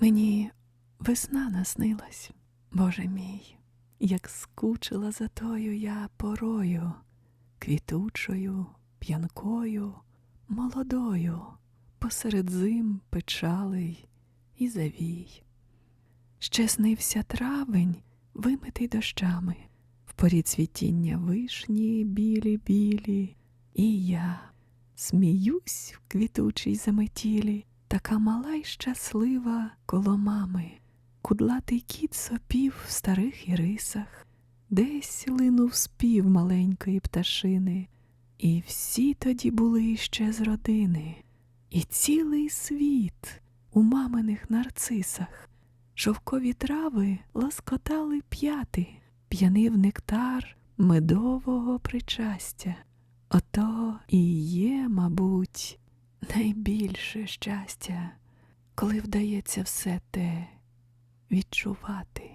Мені весна наснилась, Боже мій, як скучила за тою я порою, квітучою, п'янкою, молодою, посеред зим печалий і завій. Ще снився травень, вимитий дощами, в порі цвітіння вишні білі-білі, і я сміюсь в квітучій заметілі, така мала й щаслива коло мами. Кудлатий кіт сопів в старих ірисах, десь линув спів маленької пташини, і всі тоді були ще з родини, і цілий світ у маминих нарцисах. Шовкові трави лоскотали п'яти, п'янив нектар медового причастя. Ото і є, мабуть, найбільше щастя, коли вдається все те відчувати.